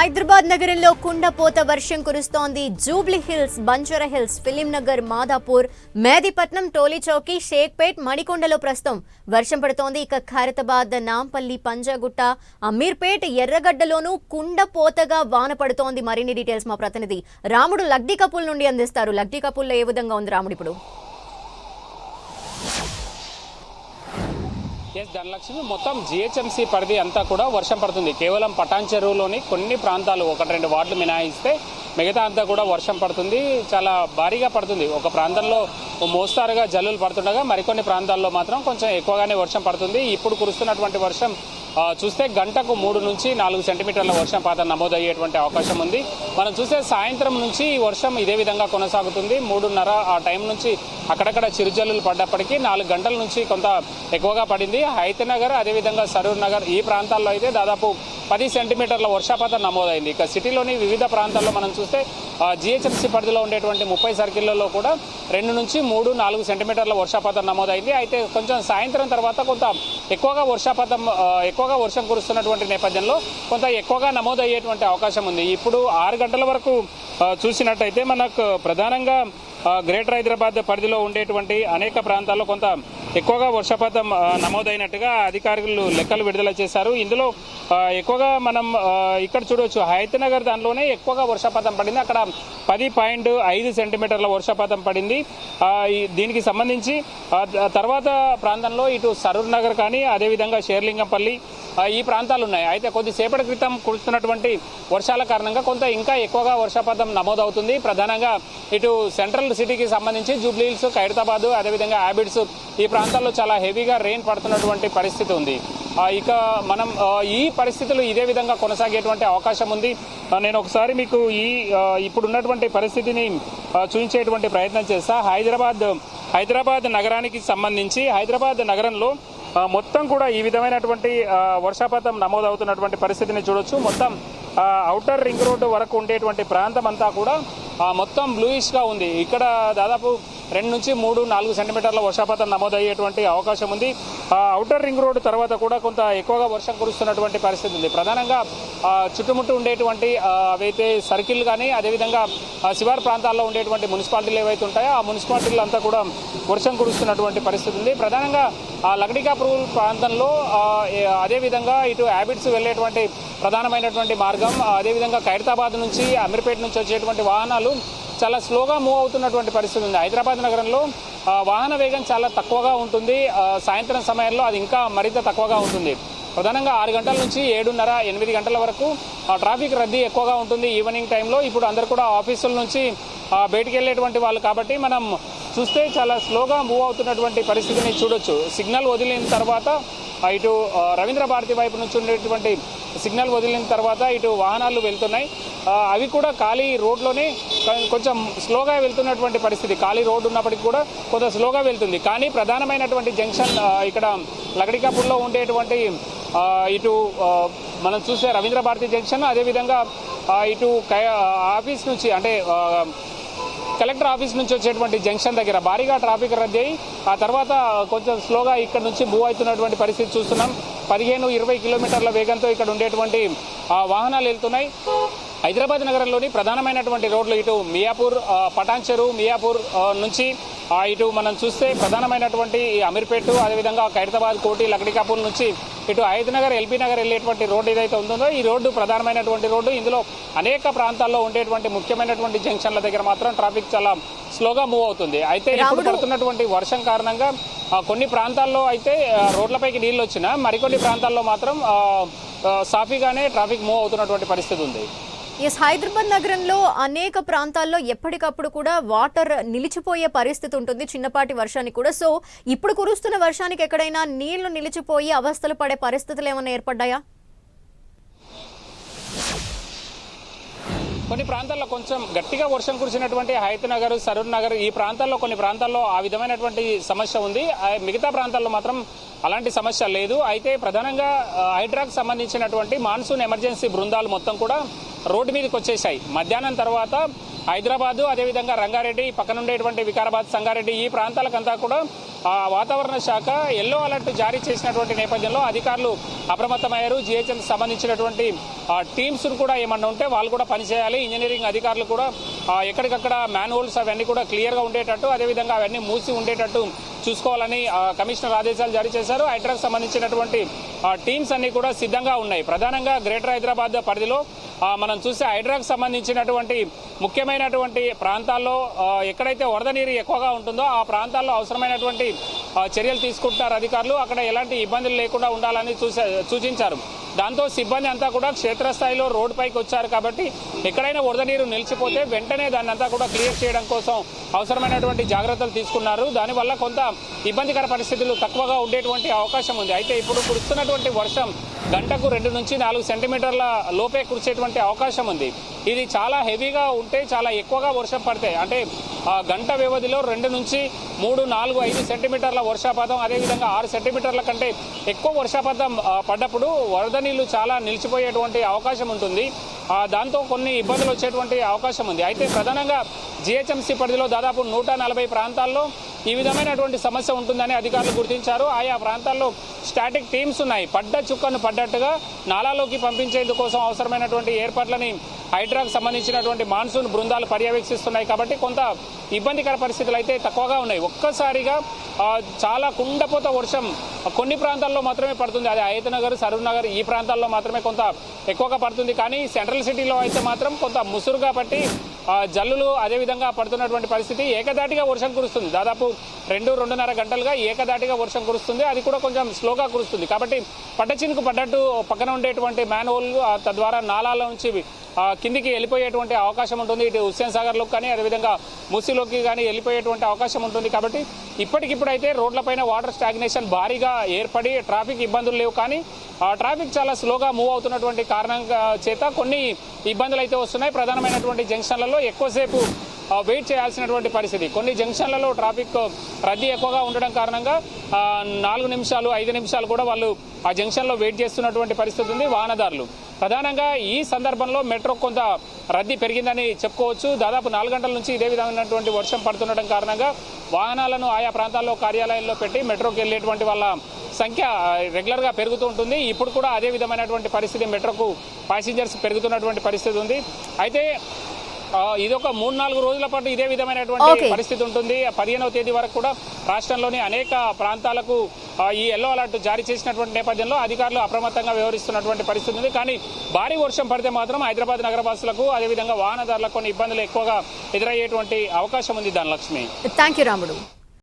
హైదరాబాద్ నగరంలో కుండపోత వర్షం కురుస్తోంది. జూబ్లీ హిల్స్ బంజారా హిల్స్ ఫిలిం నగర్ మాదాపూర్ మేదిపట్నం టోలీచౌకి షేక్పేట్ మణికొండలో ప్రస్తుతం వర్షం పడుతోంది. ఇక ఖైరతాబాద్ నాంపల్లి పంజాగుట్ట అమీర్పేట్ ఎర్రగడ్డలోనూ కుండపోతగా వాన పడుతోంది. మరిన్ని డీటెయిల్స్ మా ప్రతినిధి రాముడు లగ్డీ కపుల్ నుండి అందిస్తారు. లగ్డీ కపుల్లో ఏ విధంగా ఉంది రాముడు ఇప్పుడు? ఎస్ ధనలక్ష్మి మొత్తం జిహెచ్ఎంసీ పరిధి అంతా కూడా వర్షం పడుతుంది. కేవలం పటాన్ చెరువులోని కొన్ని ప్రాంతాలు ఒకటి రెండు వార్డులు మినహాయిస్తే మిగతా అంతా కూడా వర్షం పడుతుంది. చాలా భారీగా పడుతుంది. ఒక ప్రాంతంలో మోస్తారుగా జల్లులు పడుతుండగా మరికొన్ని ప్రాంతాల్లో మాత్రం కొంచెం ఎక్కువగానే వర్షం పడుతుంది. ఇప్పుడు కురుస్తున్నటువంటి వర్షం చూస్తే గంటకు మూడు నుంచి నాలుగు సెంటీమీటర్ల వర్షపాతం నమోదయ్యేటువంటి అవకాశం ఉంది. మనం చూస్తే సాయంత్రం నుంచి ఈ వర్షం ఇదే విధంగా కొనసాగుతుంది. మూడున్నర ఆ టైం నుంచి అక్కడక్కడ చిరుజల్లులు పడ్డప్పటికీ నాలుగు గంటల నుంచి కొంత ఎక్కువగా పడింది. హైతనగర్ అదేవిధంగా సరూర్ నగర్ ఈ ప్రాంతాల్లో అయితే దాదాపు పది సెంటీమీటర్ల వర్షపాతం నమోదైంది. ఇక సిటీలోని వివిధ ప్రాంతాల్లో మనం చూస్తే జిహెచ్ఎంసీ పరిధిలో ఉండేటువంటి ముప్పై సర్కిళ్ళలో కూడా రెండు నుంచి మూడు నాలుగు సెంటీమీటర్ల వర్షపాతం నమోదైంది. అయితే కొంచెం సాయంత్రం తర్వాత కొంత ఎక్కువగా వర్షపాతం ఎక్కువగా వర్షం కురుస్తున్నటువంటి నేపథ్యంలో కొంత ఎక్కువగా నమోదయ్యేటువంటి అవకాశం ఉంది. ఇప్పుడు ఆరు గంటల వరకు చూసినట్టయితే మనకు ప్రధానంగా గ్రేటర్ హైదరాబాద్ పరిధిలో ఉండేటువంటి అనేక ప్రాంతాల్లో కొంత ఎక్కువగా వర్షపాతం నమోదైనట్టుగా అధికారులు లెక్కలు విడుదల చేశారు. ఇందులో ఎక్కువగా మనం ఇక్కడ చూడవచ్చు హైతనగర్ దానిలోనే ఎక్కువగా వర్షపాతం పడింది. అక్కడ పది పాయింట్ ఐదు సెంటీమీటర్ల వర్షపాతం పడింది. దీనికి సంబంధించి తర్వాత ప్రాంతంలో ఇటు సరూర్ నగర్ కానీ అదేవిధంగా షేర్లింగంపల్లి ఈ ప్రాంతాలు ఉన్నాయి. అయితే కొద్దిసేపటి క్రితం కురుస్తున్నటువంటి వర్షాల కారణంగా కొంత ఇంకా ఎక్కువగా వర్షపాతం నమోదవుతుంది. ప్రధానంగా ఇటు సెంట్రల్ సిటీకి సంబంధించి జూబ్లీహిల్స్ ఖైరతాబాదు అదేవిధంగా హ్యాబిట్స్ ఈ ప్రాంతాల్లో చాలా హెవీగా రెయిన్ పడుతున్నటువంటి పరిస్థితి ఉంది. ఇక మనం ఈ పరిస్థితులు ఇదే విధంగా కొనసాగేటువంటి అవకాశం ఉంది. నేను ఒకసారి మీకు ఈ ఇప్పుడున్నటువంటి పరిస్థితిని చూపించేటువంటి ప్రయత్నం చేస్తా. హైదరాబాద్ హైదరాబాద్ నగరానికి సంబంధించి హైదరాబాద్ నగరంలో మొత్తం కూడా ఈ విధమైనటువంటి వర్షపాతం నమోదవుతున్నటువంటి పరిస్థితిని చూడొచ్చు. మొత్తం ఆ, ఔటర్ రింగ్ రోడ్డు వరకు ఉండేటువంటి ప్రాంతం అంతా కూడా మొత్తం బ్లూయిష్గా ఉంది. ఇక్కడ దాదాపు రెండు నుంచి మూడు నాలుగు సెంటీమీటర్ల వర్షపాతం నమోదయ్యేటువంటి అవకాశం ఉంది. అవుటర్ రింగ్ రోడ్డు తర్వాత కూడా కొంత ఎక్కువగా వర్షం కురుస్తున్నటువంటి పరిస్థితి ఉంది. ప్రధానంగా చుట్టుముట్టు ఉండేటువంటి అవైతే సర్కిల్ కానీ అదేవిధంగా శివారు ప్రాంతాల్లో ఉండేటువంటి మున్సిపాలిటీలు ఏవైతే ఉంటాయో ఆ మున్సిపాలిటీలు అంతా కూడా వర్షం కురుస్తున్నటువంటి పరిస్థితి ఉంది. ప్రధానంగా ఆ లగడికాపూర్ ప్రాంతంలో అదేవిధంగా ఇటు హ్యాబిట్స్ వెళ్ళేటువంటి ప్రధానమైనటువంటి మార్గం అదేవిధంగా ఖైరతాబాద్ నుంచి అమీర్పేట నుంచి వచ్చేటువంటి వాహనాలు చాలా స్లోగా మూవ్ అవుతున్నటువంటి పరిస్థితి ఉంది. హైదరాబాద్ నగరంలో వాహన వేగం చాలా తక్కువగా ఉంటుంది. సాయంత్రం సమయంలో అది ఇంకా మరింత తక్కువగా ఉంటుంది. ప్రధానంగా ఆరు గంటల నుంచి ఏడున్నర ఎనిమిది గంటల వరకు ట్రాఫిక్ రద్దీ ఎక్కువగా ఉంటుంది ఈవినింగ్ టైంలో. ఇప్పుడు అందరు కూడా ఆఫీసుల నుంచి బయటికి వెళ్ళేటువంటి వాళ్ళు కాబట్టి మనం చూస్తే చాలా స్లోగా మూవ్ అవుతున్నటువంటి పరిస్థితిని చూడొచ్చు. సిగ్నల్ వదిలిన తర్వాత ఇటు రవీంద్ర భారతి వైపు నుంచి ఉండేటువంటి సిగ్నల్ వదిలిన తర్వాత ఇటు వాహనాలు వెళ్తున్నాయి. అవి కూడా ఖాళీ రోడ్లోనే కొంచెం స్లోగా వెళ్తున్నటువంటి పరిస్థితి. ఖాళీ రోడ్డు ఉన్నప్పటికీ కూడా కొంత స్లోగా వెళ్తుంది. కానీ ప్రధానమైనటువంటి జంక్షన్ ఇక్కడ లగడికాపూర్లో ఉండేటువంటి ఇటు మనం చూసే రవీంద్ర భారతి జంక్షన్ అదేవిధంగా ఇటు కై- ఆఫీస్ నుంచి అంటే కలెక్టర్ ఆఫీస్ నుంచి వచ్చేటువంటి జంక్షన్ దగ్గర భారీగా ట్రాఫిక్ రద్దీ అయ్యి ఆ తర్వాత కొంచెం స్లోగా ఇక్కడ నుంచి మూవ్ అవుతున్నటువంటి పరిస్థితి చూస్తున్నాం. పదిహేను ఇరవై కిలోమీటర్ల వేగంతో ఇక్కడ ఉండేటువంటి వాహనాలు వెళ్తున్నాయి. హైదరాబాద్ నగరంలోని ప్రధానమైనటువంటి రోడ్లు ఇటు మియాపూర్ ఆ, పటాన్ చెరువు మియాపూర్ నుంచి ఇటు మనం చూస్తే ప్రధానమైనటువంటి ఈ అమీర్పేట అదేవిధంగా ఖైరతాబాద్ కోటి లక్డికాపూర్ నుంచి ఇటు నగర్ ఎల్బీ నగర్ వెళ్ళేటువంటి రోడ్డు ఏదైతే ఉందో ఈ రోడ్డు ప్రధానమైనటువంటి రోడ్డు. ఇందులో అనేక ప్రాంతాల్లో ఉండేటువంటి ముఖ్యమైనటువంటి జంక్షన్ల దగ్గర మాత్రం ట్రాఫిక్ చాలా స్లోగా మూవ్ అవుతుంది. అయితే ఇప్పుడు పడుతున్నటువంటి వర్షం కారణంగా కొన్ని ప్రాంతాల్లో అయితే రోడ్లపైకి నీళ్ళు వచ్చినా మరికొన్ని ప్రాంతాల్లో మాత్రం సాఫీగానే ట్రాఫిక్ మూవ్ అవుతున్నటువంటి పరిస్థితి ఉంది. ఎస్ హైదరాబాద్ నగరంలో అనేక ప్రాంతాల్లో ఎప్పటికప్పుడు కూడా వాటర్ నిలిచిపోయే పరిస్థితి ఉంటుంది చిన్నపాటి వర్షానికి కూడా. సో ఇప్పుడు కురుస్తున్న వర్షానికి ఎక్కడైనా నీళ్ళు నిలిచిపోయి అవస్థలు పడే పరిస్థితులు ఏమైనా ఏర్పడ్డాయా? కొన్ని ప్రాంతాల్లో కొంచెం గట్టిగా వర్షం కురిసినటువంటి హైత్ నగర్ సరూర్ నగర్ ఈ ప్రాంతాల్లో కొన్ని ప్రాంతాల్లో ఆ విధమైనటువంటి సమస్య ఉంది. మిగతా ప్రాంతాల్లో మాత్రం అలాంటి సమస్య లేదు. అయితే ప్రధానంగా హైడ్రాక్ హైడ్రాకు సంబంధించినటువంటి మాన్సూన్ ఎమర్జెన్సీ బృందాలు మొత్తం కూడా రోడ్డు మీదకి వచ్చేసాయి మధ్యాహ్నం తర్వాత హైదరాబాదు అదేవిధంగా రంగారెడ్డి పక్కన ఉండేటువంటి వికారాబాద్ సంగారెడ్డి ఈ ప్రాంతాలకంతా కూడా ఆ, వాతావరణ శాఖ ఎల్లో అలర్ట్ జారీ చేసినటువంటి నేపథ్యంలో అధికారులు అప్రమత్తమయ్యారు. జిహెచ్ఎంకి సంబంధించినటువంటి టీమ్స్ కూడా ఏమన్నా ఉంటే వాళ్ళు కూడా పనిచేయాలి ఇంజనీరింగ్ అధికారులు కూడా ఎక్కడికక్కడ మ్యాన్హోల్స్ అవన్నీ కూడా క్లియర్గా ఉండేటట్టు అదేవిధంగా అవన్నీ మూసి ఉండేటట్టు చూసుకోవాలని కమిషనర్ ఆదేశాలు జారీ చేశారు. హైడ్రాకు సంబంధించినటువంటి టీమ్స్ అన్ని కూడా సిద్ధంగా ఉన్నాయి. ప్రధానంగా గ్రేటర్ హైదరాబాద్ పరిధిలో మనం చూస్తే హైడ్రాకు సంబంధించినటువంటి ముఖ్యమైనటువంటి ప్రాంతాల్లో ఎక్కడైతే వరద నీరు ఎక్కువగా ఉంటుందో ఆ ప్రాంతాల్లో అవసరమైనటువంటి చర్యలు తీసుకుంటున్నారు అధికారులు. అక్కడ ఎలాంటి ఇబ్బందులు లేకుండా ఉండాలని చూసే సూచించారు. దాంతో సిబ్బంది అంతా కూడా క్షేత్రస్థాయిలో రోడ్డు పైకి వచ్చారు కాబట్టి ఎక్కడైనా వరద నీరు నిలిచిపోతే వెంటనే దాన్ని అంతా కూడా క్లియర్ చేయడం కోసం అవసరమైనటువంటి జాగ్రత్తలు తీసుకున్నారు. దానివల్ల కొంత ఇబ్బందికర పరిస్థితులు తక్కువగా ఉండేటువంటి అవకాశం ఉంది. అయితే ఇప్పుడు కురుస్తున్నటువంటి వర్షం గంటకు రెండు నుంచి నాలుగు సెంటీమీటర్ల లోపే కురిసేటువంటి అవకాశం ఉంది. ఇది చాలా హెవీగా ఉంటే చాలా ఎక్కువగా వర్షం పడతాయి. అంటే ఆ గంట వ్యవధిలో రెండు నుంచి మూడు నాలుగు ఐదు సెంటీమీటర్ల వర్షపాతం అదేవిధంగా ఆరు సెంటీమీటర్ల కంటే ఎక్కువ వర్షపాతం పడ్డప్పుడు వరద నీళ్ళు చాలా నిలిచిపోయేటువంటి అవకాశం ఉంటుంది. దాంతో కొన్ని ఇబ్బందులు వచ్చేటువంటి అవకాశం ఉంది. అయితే ప్రధానంగా జిహెచ్ఎంసీ పరిధిలో దాదాపు నూట నలభై ప్రాంతాల్లో ఈ విధమైనటువంటి సమస్య ఉంటుందని అధికారులు గుర్తించారు. ఆయా ప్రాంతాల్లో స్టాటిక్ టీమ్స్ ఉన్నాయి. పడ్డ చుక్కను పడ్డట్టుగా నాలాలోకి పంపించేందుకోసం అవసరమైనటువంటి ఏర్పాట్లని హైడ్రాకు సంబంధించినటువంటి మాన్సూన్ బృందాలు పర్యవేక్షిస్తున్నాయి. కాబట్టి కొంత ఇబ్బందికర పరిస్థితులు అయితే తక్కువగా ఉన్నాయి. ఒక్కసారిగా చాలా కుండపోత వర్షం కొన్ని ప్రాంతాల్లో మాత్రమే పడుతుంది. అది అయతనగర్ సరూర్ నగర్ ఈ ప్రాంతాల్లో మాత్రమే కొంత ఎక్కువగా పడుతుంది. కానీ సెంట్రల్ సిటీలో అయితే మాత్రం కొంత ముసురుగా పట్టి జల్లులు అదేవిధంగా పడుతున్నటువంటి పరిస్థితి. ఏకదాటిగా వర్షం కురుస్తుంది. దాదాపు రెండు రెండున్నర గంటలుగా ఏకదాటిగా వర్షం కురుస్తుంది. అది కూడా కొంచెం స్లోగా కురుస్తుంది. కాబట్టి పడ్డ చినుకు పడ్డట్టు పక్కన ఉండేటువంటి మ్యాన్హోల్ తద్వారా నాలాల నుంచి కిందికి వెళ్ళిపోయేటువంటి అవకాశం ఉంటుంది. ఇటు హుస్సేన్ సాగర్లోకి కానీ అదేవిధంగా ముసిలోకి కానీ వెళ్ళిపోయేటువంటి అవకాశం ఉంటుంది కాబట్టి ఇప్పటికిప్పుడైతే రోడ్లపైన వాటర్ స్టాగ్నేషన్ భారీగా ఏర్పడి ట్రాఫిక్ ఇబ్బందులు లేవు. కానీ ఆ ట్రాఫిక్ చాలా స్లోగా మూవ్ అవుతున్నటువంటి కారణంగా చేత కొన్ని ఇబ్బందులు అయితే వస్తున్నాయి. ప్రధానమైనటువంటి జంక్షన్లలో ఎక్కువసేపు వెయిట్ చేయాల్సినటువంటి పరిస్థితి. కొన్ని జంక్షన్లలో ట్రాఫిక్ రద్దీ ఎక్కువగా ఉండడం కారణంగా నాలుగు నిమిషాలు ఐదు నిమిషాలు కూడా వాళ్ళు ఆ జంక్షన్లో వెయిట్ చేస్తున్నటువంటి పరిస్థితి ఉంది వాహనదారులు. ప్రధానంగా ఈ సందర్భంలో మెట్రో కొంత రద్దీ పెరిగిందని చెప్పుకోవచ్చు. దాదాపు నాలుగు గంటల నుంచి ఇదే విధమైనటువంటి వర్షం పడుతుండటం కారణంగా వాహనాలను ఆయా ప్రాంతాల్లో కార్యాలయాల్లో పెట్టి మెట్రోకి వెళ్ళేటువంటి వాళ్ళ సంఖ్య రెగ్యులర్గా పెరుగుతూ ఉంటుంది. ఇప్పుడు కూడా అదే విధమైనటువంటి పరిస్థితి మెట్రోకు ప్యాసింజర్స్ పెరుగుతున్నటువంటి పరిస్థితి ఉంది. అయితే ఆ, ఇదొక మూడు నాలుగు రోజుల పాటు ఇదే విధమైనటువంటి. పరిస్థితి ఉంటుంది. పదిహేనవ తేదీ వరకు కూడా రాష్ట్రంలోని అనేక ప్రాంతాలకు ఈ ఎల్లో అలర్ట్ జారీ చేసినటువంటి నేపథ్యంలో అధికారులు అప్రమత్తంగా వ్యవహరిస్తున్నటువంటి పరిస్థితి ఉంది. కానీ భారీ వర్షం పడితే మాత్రం హైదరాబాద్ నగరవాసులకు అదేవిధంగా వాహనదారులకు కొన్ని ఇబ్బందులు ఎక్కువగా ఎదురయ్యేటువంటి అవకాశం ఉంది ధనలక్ష్మి. థ్యాంక్ యూ రాముడు.